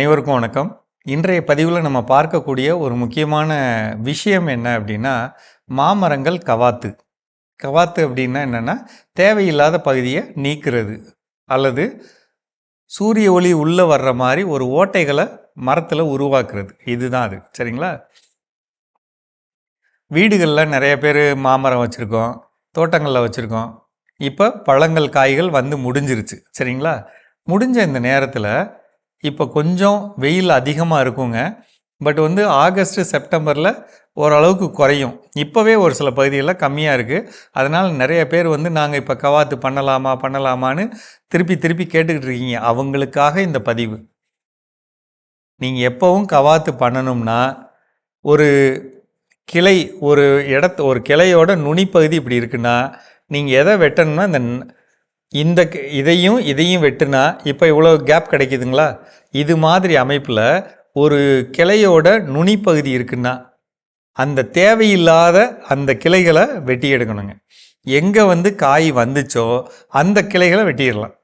அனைவருக்கும் வணக்கம். இன்றைய பதிவில் நம்ம பார்க்கக்கூடிய ஒரு முக்கியமான விஷயம் என்ன அப்படின்னா மாமரங்கள் கவாத்து. கவாத்து அப்படின்னா என்னென்னா தேவையில்லாத பகுதியை நீக்கிறது அல்லது சூரிய ஒளி உள்ளே வர்ற மாதிரி ஒரு ஓட்டைகளை மரத்தில் உருவாக்குறது. இதுதான் அது. சரிங்களா? வீடுகளில் நிறைய பேர் மாமரம் வச்சுருக்கோம் தோட்டங்களில் வச்சுருக்கோம். இப்போ பழங்கள் காய்கள் வந்து முடிஞ்சிருச்சு. சரிங்களா? முடிஞ்ச இந்த நேரத்தில் இப்போ கொஞ்சம் வெயில் அதிகமாக இருக்குங்க. பட் வந்து ஆகஸ்ட் செப்டம்பரில் ஓரளவுக்கு குறையும். இப்போவே ஒரு சில பகுதிகளில் கம்மியாக இருக்குது அதனால் நிறைய பேர் வந்து நாங்கள் இப்போ கவாத்து பண்ணலாமா பண்ணலாமான்னு திருப்பி திருப்பி கேட்டுக்கிட்டு இருக்கீங்க. அவங்களுக்காக இந்த பதிவு. நீங்கள் எப்போவும் கவாத்து பண்ணணும்னா ஒரு கிளை ஒரு இடத்து ஒரு கிளையோட நுனிப்பகுதி இப்படி இருக்குன்னா நீங்கள் எதை வெட்டணும்னா இந்த இந்த இதையும் இதையும் வெட்டுனா இப்போ இவ்வளோ கேப் கிடைக்குதுங்களா? இது மாதிரி அமைப்பில் ஒரு கிளையோட நுனிப்பகுதி இருக்குன்னா அந்த தேவையில்லாத அந்த கிளைகளை வெட்டி எடுக்கணுங்க. எங்கே வந்து காய் வந்துச்சோ அந்த கிளைகளை வெட்டிடலாம்.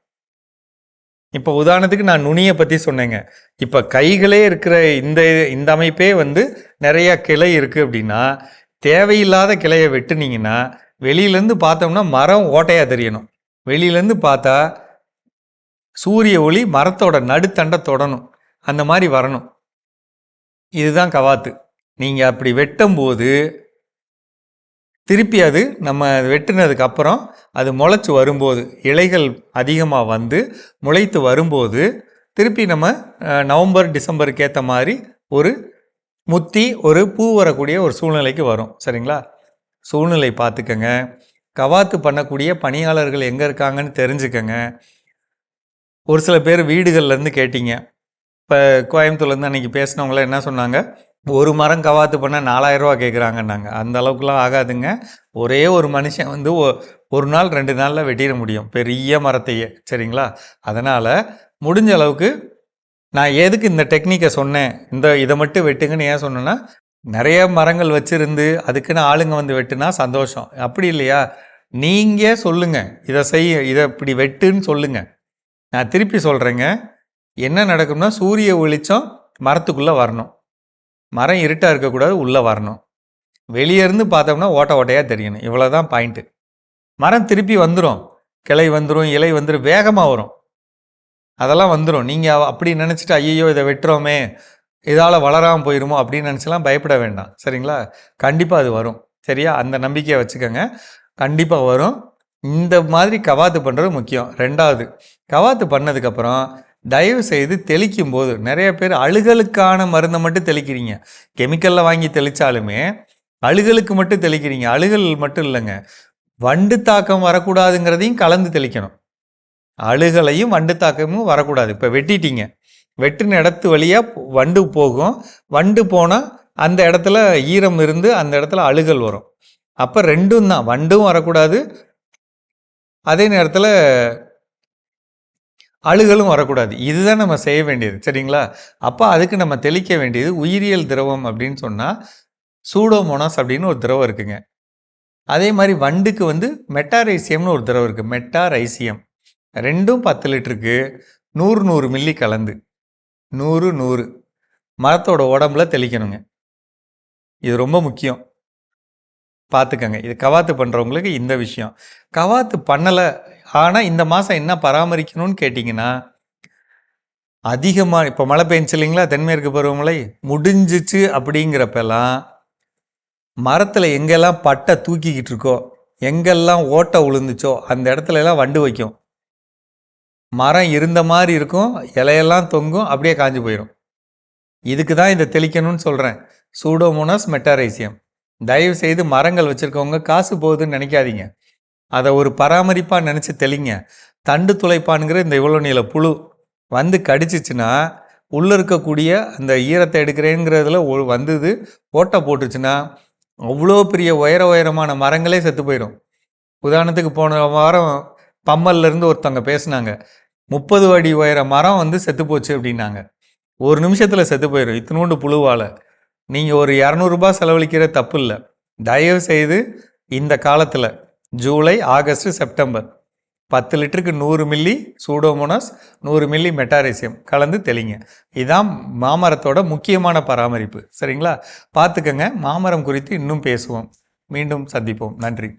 இப்போ உதாரணத்துக்கு நான் நுனியை பற்றி சொன்னேங்க. இப்போ கைகளே இருக்கிற இந்த இந்த அமைப்பே வந்து நிறையா கிளை இருக்குது அப்படின்னா தேவையில்லாத கிளையை வெட்டுனீங்கன்னா வெளியிலேருந்து பார்த்தோம்னா மரம் ஓட்டையாக தெரியணும். வெளியிலேருந்து பார்த்தா சூரிய ஒளி மரத்தோட நடுத்தண்டை தொடணும். அந்த மாதிரி வரணும். இதுதான் கவாத்து. நீங்கள் அப்படி வெட்டும்போது திருப்பி அது நம்ம வெட்டினதுக்கு அப்புறம் அது முளைச்சி வரும்போது இலைகள் அதிகமாக வந்து முளைத்து வரும்போது திருப்பி நம்ம நவம்பர் டிசம்பருக்கு ஏற்ற மாதிரி ஒரு முத்தி ஒரு பூ வரக்கூடிய ஒரு சூழ்நிலைக்கு வரும். சரிங்களா? சூழ்நிலை பார்த்துக்கங்க. கவாத்து பண்ணக்கூடிய பணியாளர்கள் எங்கே இருக்காங்கன்னு தெரிஞ்சுக்கங்க. ஒரு சில பேர் வீடுகள்லேருந்து கேட்டீங்க. இப்போ கோயம்புத்தூர்லேருந்து அன்றைக்கி பேசினவங்களாம் என்ன சொன்னாங்க? ஒரு மரம் கவாத்து பண்ண நாலாயிரரூவா கேட்குறாங்கன்னாங்க அந்த அளவுக்குலாம் ஆகாதுங்க. ஒரே ஒரு மனுஷன் வந்து ஒ- ஒரு நாள் ரெண்டு நாளில் வெட்டிட முடியும். பெரிய மரத்தையே. சரிங்களா? அதனால் முடிஞ்ச அளவுக்கு நான் எதுக்கு இந்த டெக்னிக்கை சொன்னேன்? இந்த இதை மட்டும் வெட்டுங்கன்னு ஏன் சொன்னேன்னா நிறைய மரங்கள் வச்சிருந்து அதுக்குன்னு ஆளுங்க வந்து வெட்டுனா சந்தோஷம். அப்படி இல்லையா? நீங்கள் சொல்லுங்கள் இதை செய்ய இதை இப்படி வெட்டுன்னு சொல்லுங்கள் நான் திருப்பி சொல்கிறேங்க என்ன நடக்கும்னா சூரிய வெளிச்சம் மரத்துக்குள்ளே வரணும். மரம் இருட்டாக இருக்கக்கூடாது உள்ளே வரணும். வெளியே இருந்து பார்த்தோம்னா ஓட்ட ஓட்டையாக தெரியணும். இவ்வளோ தான் பாயிண்ட்டு மரம் திருப்பி வந்துடும் கிளை வந்துடும் இலை வந்துடும் வேகமாக வரும். அதெல்லாம் வந்துடும் நீங்கள் அப்படி நினச்சிட்டு ஐயோ இதை வெட்டுறோமே. இதால் வளராமல் போயிருமோ அப்படின்னு நினச்சலாம் பயப்பட வேண்டாம். சரிங்களா? கண்டிப்பாக அது வரும். சரியா? அந்த நம்பிக்கையை வச்சுக்கோங்க. கண்டிப்பாக வரும். இந்த மாதிரி கவாத்து பண்ணுறது முக்கியம். ரெண்டாவது கவாத்து பண்ணதுக்கப்புறம் தயவு செய்து தெளிக்கும் போது நிறைய பேர் அழுகலுக்கான மருந்தை மட்டும் தெளிக்கிறீங்க. கெமிக்கலில் வாங்கி தெளித்தாலுமே அழுகலுக்கு மட்டும் தெளிக்கிறீங்க. அழுகல் மட்டும் இல்லைங்க. வண்டு தாக்கம் வரக்கூடாதுங்கிறதையும் கலந்து தெளிக்கணும். அழுகலையும் வண்டு தாக்கமும் வரக்கூடாது. இப்போ வெட்டிட்டீங்க. வெட்டின இடத்து வழியாக வண்டு போகும். வண்டு போனால் அந்த இடத்துல ஈரம் இருந்து அந்த இடத்துல அழுகல் வரும். அப்போ ரெண்டும் தான். வண்டும் வரக்கூடாது. அதே நேரத்தில் அழுகலும் வரக்கூடாது. இதுதான் நம்ம செய்ய வேண்டியது. சரிங்களா? அப்போ அதுக்கு நம்ம தெளிக்க வேண்டியது உயிரியல் திரவம் அப்படின்னு சொன்னால் சூடோமோனாஸ் அப்படின்னு ஒரு திரவம் இருக்குங்க. அதே மாதிரி வண்டுக்கு வந்து மெட்டாரைசியம்னு ஒரு திரவம் இருக்குது மெட்டாரைசியம். ரெண்டும் பத்து லிட்டருக்கு. நூறு நூறு மில்லி கலந்து. நூறு நூறு. மரத்தோட உடம்புல தெளிக்கணுங்க. இது ரொம்ப முக்கியம். பார்த்துக்கங்க இது கவாத்து பண்ணுறவங்களுக்கு இந்த விஷயம். கவாத்து பண்ணலை ஆனால் இந்த மாதம் என்ன பராமரிக்கணும்னு கேட்டிங்கன்னா அதிகமாக இப்போ மழை பெஞ்சு இல்லைங்களா தென்மேற்கு பருவமழை? முடிஞ்சிச்சு அப்படிங்கிறப்பெல்லாம் மரத்தில் எங்கெல்லாம் பட்டை தூக்கிக்கிட்டு இருக்கோ எங்கெல்லாம் ஓட்டை விழுந்துச்சோ அந்த இடத்துல எல்லாம் வண்டு வைக்கும். மரம் இருந்த மாதிரி இருக்கும் இலையெல்லாம் தொங்கும் அப்படியே காஞ்சு போயிடும் இதுக்கு தான் இதை தெளிக்கணும்னு சொல்கிறேன் சூடோமோனாஸ் மெட்டாரைசியம் தயவு செய்து மரங்கள் வச்சுருக்கவங்க காசு போகுதுன்னு நினைக்காதீங்க. அதை ஒரு பராமரிப்பாக நினச்சி தெளிங்க. தண்டு துளைப்பானுங்கிற இந்த இவ்வளோ நீள புழு வந்து கடிச்சிச்சுன்னா உள்ளே இருக்கக்கூடிய அந்த ஈரத்தை எடுக்கிறேங்கிறதுல ஒரு வந்தது ஓட்டை போட்டுச்சுன்னா அவ்வளோ பெரிய உயர உயரமான மரங்களே செத்து போயிடும் உதாரணத்துக்கு போன வாரம் பம்மல்லேருந்து ஒருத்தவங்க பேசுனாங்க. முப்பது அடி உயர மரம் வந்து செத்து போச்சு அப்படின்னாங்க. ஒரு நிமிஷத்தில் செத்து போயிடும் இத்தினோண்டு புழுவால். நீங்கள் ஒரு இரநூறுபா செலவழிக்கிற தப்பு இல்லை. தயவு செய்து இந்த காலத்தில் ஜூலை ஆகஸ்ட் செப்டம்பர் பத்து லிட்டருக்கு நூறு மில்லி சூடோமோனஸ் நூறு மில்லி மெட்டாரேசியம் கலந்து தெளிங்க. இதுதான் மாமரத்தோட முக்கியமான பராமரிப்பு. சரிங்களா? பார்த்துக்கங்க மாமரம் குறித்து இன்னும் பேசுவோம். மீண்டும் சந்திப்போம். நன்றி.